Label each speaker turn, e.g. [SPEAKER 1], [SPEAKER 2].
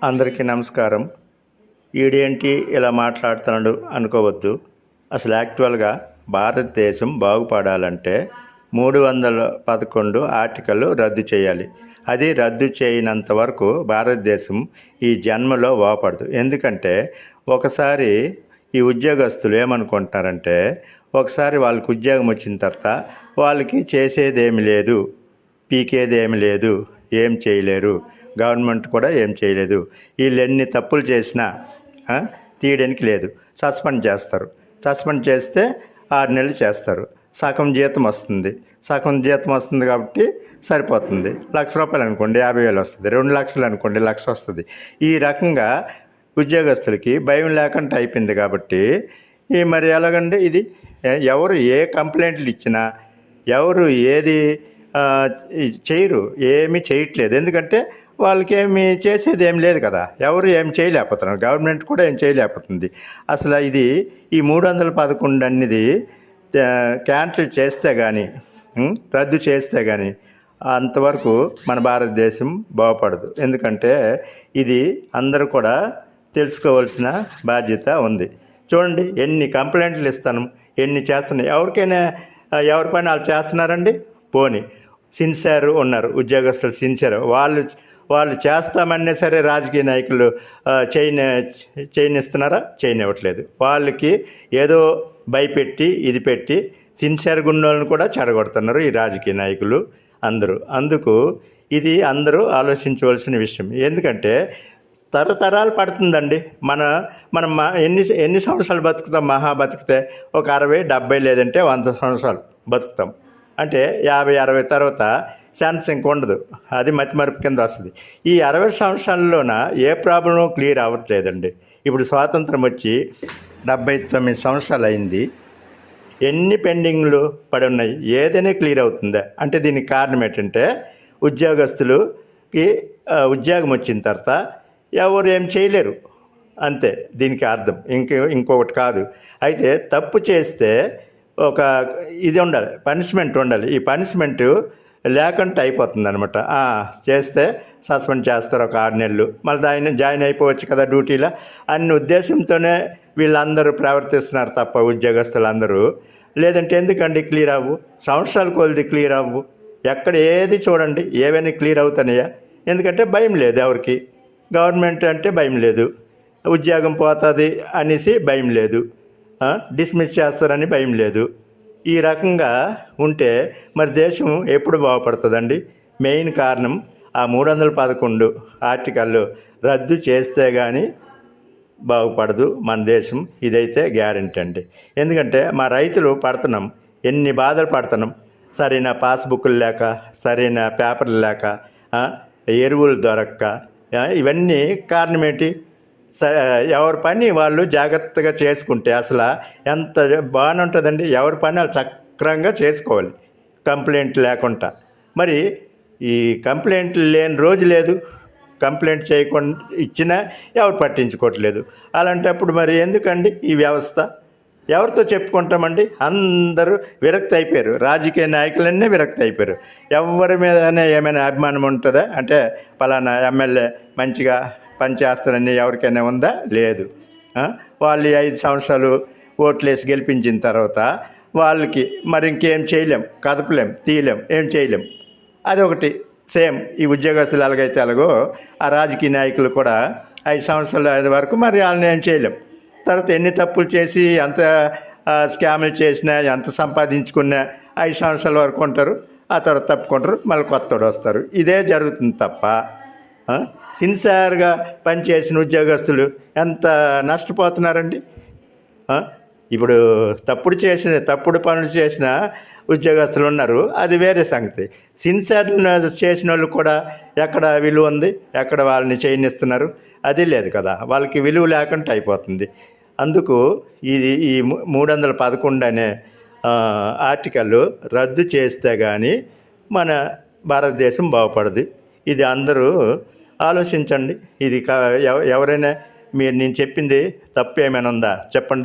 [SPEAKER 1] అందరికీ నమస్కారం. ఈడేంటి ఇలా మాట్లాడుతున్నాడు అనుకోవద్దు. అసలు యాక్చువల్గా భారతదేశం బాగుపడాలంటే మూడు వందల పదకొండు ఆర్టికల్ రద్దు చేయాలి. అది రద్దు చేయనంత వరకు భారతదేశం ఈ జన్మలో బాగుపడదు ఎందుకంటే ఒకసారి ఈ ఉద్యోగస్తులు ఏమనుకుంటున్నారంటే ఒకసారి వాళ్ళకి ఉద్యోగం వచ్చిన తర్వాత వాళ్ళకి చేసేదేమి లేదు పీకేదేమి లేదు ఏం చేయలేరు. గవర్నమెంట్ కూడా ఏం చేయలేదు. వీళ్ళు ఎన్ని తప్పులు చేసినా తీయడానికి లేదు. సస్పెండ్ చేస్తారు. సస్పెండ్ చేస్తే ఆరు నెలలు చేస్తారు. సగం జీతం వస్తుంది. సగం జీతం వస్తుంది కాబట్టి సరిపోతుంది. లక్ష రూపాయలు అనుకోండి యాభై వేలు వస్తుంది. రెండు లక్షలు అనుకోండి లక్ష వస్తుంది. ఈ రకంగా ఉద్యోగస్తులకి భయం లేకుండా అయిపోయింది కాబట్టి ఈ మరి ఎలాగండి ఇది? ఎవరు ఏ కంప్లైంట్లు ఇచ్చినా ఎవరు ఏది చేయరు ఏమీ చేయట్లేదు. ఎందుకంటే వాళ్ళకేమి చేసేది ఏం లేదు కదా. ఎవరు ఏం చేయలేకపోతున్నారు. గవర్నమెంట్ కూడా ఏం చేయలేకపోతుంది. అసలు ఇది ఈ మూడు వందల పదకొండు అనేది క్యాన్సిల్ చేస్తే కానీ రద్దు చేస్తే కానీ అంతవరకు మన భారతదేశం బాగుపడదు. ఎందుకంటే ఇది అందరూ కూడా తెలుసుకోవాల్సిన బాధ్యత ఉంది. చూడండి ఎన్ని కంప్లైంట్లు ఇస్తాను ఎన్ని చేస్తున్నాయి. ఎవరికైనా ఎవరిపైన ఎవరి వాళ్ళు చేస్తున్నారండి? పోని సిన్సియర్ ఉన్నారు ఉద్యోగస్తులు సిన్సియర్ వాళ్ళు వాళ్ళు చేస్తామన్నా సరే రాజకీయ నాయకులు ఆ, చేయని చేయనిస్తున్నారా చేయనివ్వట్లేదు వాళ్ళకి ఏదో భయపెట్టి ఇది పెట్టి సిన్సియర్ గుండెలను వాళ్ళని కూడా చెడగొడుతున్నారు ఈ రాజకీయ నాయకులు అందరూ. అందుకు ఇది అందరూ ఆలోచించవలసిన విషయం. ఎందుకంటే తరతరాలు పడుతుందండి. మన మనం ఎన్ని ఎన్ని సంవత్సరాలు బతుకుతాం? మహా బతికితే ఒక అరవై డెబ్బై లేదంటే వంద సంవత్సరాలు బతుకుతాం. అంటే యాభై అరవై తర్వాత ఛాన్స్ ఇంక ఉండదు. అది మతిమరుపు కింద వస్తుంది. ఈ అరవై సంవత్సరాల్లోన ఏ ప్రాబ్లం క్లియర్ అవ్వట్లేదండి. ఇప్పుడు స్వాతంత్రం వచ్చి డెబ్బై తొమ్మిది సంవత్సరాలు అయింది. ఎన్ని పెండింగ్లు పడి ఉన్నాయి? ఏదైనా క్లియర్ అవుతుందా? అంటే దీనికి కారణం ఏంటంటే ఉద్యోగస్తులకి ఉద్యోగం వచ్చిన తర్వాత ఎవరు ఏం చేయలేరు. అంతే దీనికి అర్థం. ఇంక ఇంకొకటి కాదు. అయితే తప్పు చేస్తే ఒక ఇది ఉండాలి పనిష్మెంట్ ఉండాలి. ఈ పనిష్మెంట్ లేకుండా అయిపోతుంది అనమాట చేస్తే సస్పెండ్ చేస్తారు ఒక ఆరు నెలలు. మళ్ళీ ఆయన జాయిన్ అయిపోవచ్చు కదా డ్యూటీలో. అన్ని ఉద్దేశంతోనే వీళ్ళందరూ ప్రవర్తిస్తున్నారు తప్ప ఉద్యోగస్తులందరూ. లేదంటే ఎందుకండి క్లియర్ అవ్వు? సంవత్సరాల కొలిది క్లియర్ అవ్వు? ఎక్కడ ఏది చూడండి ఏవైనా క్లియర్ అవుతున్నాయా? ఎందుకంటే భయం లేదు ఎవరికి. గవర్నమెంట్ అంటే భయం లేదు. ఉద్యోగం పోతుంది అనేసి భయం లేదు. డిస్మిస్ చేస్తారని భయం లేదు. ఈ రకంగా ఉంటే మరి దేశం ఎప్పుడు బాగుపడుతుందండి? మెయిన్ కారణం ఆ మూడు వందల పదకొండు ఆర్టికల్ రద్దు చేస్తే కానీ బాగుపడదు మన దేశం. ఇదైతే గ్యారెంటీ అండి. ఎందుకంటే మా రైతులు పడుతున్నాం. ఎన్ని బాధలు పడుతున్నాం. సరైన పాస్బుక్లు లేక సరైన పేపర్లు లేక ఎరువులు దొరక్క ఇవన్నీ కారణం ఏంటి? ఎవరి పని వాళ్ళు జాగ్రత్తగా చేసుకుంటే అసలు ఎంత బాగానే ఉంటుందండి ఎవరి పని వాళ్ళు చక్రంగా చేసుకోవాలి. కంప్లైంట్ లేకుండా. మరి ఈ కంప్లైంట్ లేని రోజు లేదు. కంప్లైంట్ చేయకుండా ఇచ్చినా ఎవరు పట్టించుకోవట్లేదు. అలాంటప్పుడు మరి ఎందుకండి ఈ వ్యవస్థ? ఎవరితో చెప్పుకుంటామండి? అందరూ విరక్తి అయిపోయారు. రాజకీయ నాయకులన్నీ విరక్తి అయిపోయారు. ఎవరి మీదనే ఏమైనా అభిమానం ఉంటుందా? అంటే పలానా ఎమ్మెల్యే మంచిగా పనిచేస్తారని ఎవరికైనా ఉందా? లేదు. వాళ్ళు ఐదు సంవత్సరాలు ఓట్లేసి గెలిపించిన తర్వాత వాళ్ళకి మరి ఇంకేం చేయలేం. కదపలేం తీయలేం ఏం చేయలేం. అదొకటి. సేమ్ ఈ ఉద్యోగస్తులు ఎలాగైతే ఎలాగో ఆ రాజకీయ నాయకులు కూడా ఐదు సంవత్సరాలు ఐదు వరకు మరి వాళ్ళని ఏం చేయలేం. తర్వాత ఎన్ని తప్పులు చేసి ఎంత ఆ, స్కాములు చేసినా ఎంత సంపాదించుకున్నా ఐదు సంవత్సరాల వరకు ఉంటారు. ఆ తర్వాత తప్పుకుంటారు. మళ్ళీ కొత్తోడు వస్తారు. ఇదే జరుగుతుంది తప్ప సిన్సియర్గా పనిచేసిన ఉద్యోగస్తులు ఎంత నష్టపోతున్నారండి? ఇప్పుడు తప్పుడు చేసిన తప్పుడు పనులు చేసిన ఉద్యోగస్తులు ఉన్నారు. అది వేరే సంగతి. సిన్సియర్ చేసిన వాళ్ళు కూడా ఎక్కడ విలువ ఉంది? ఎక్కడ వాళ్ళని చేయనిస్తున్నారు? అది లేదు కదా. వాళ్ళకి విలువ లేకుండా అయిపోతుంది. అందుకు ఇది ఈ మూడు వందల పదకొండు అనే ఆర్టికల్ రద్దు చేస్తే కానీ మన భారతదేశం బాగుపడదు. ఇది అందరూ ఆలోచించండి. ఇది కా- ఎవ- ఎవరైనా మీరు నేను చెప్పింది తప్పు ఏమైనా ఉందా? చెప్పండి.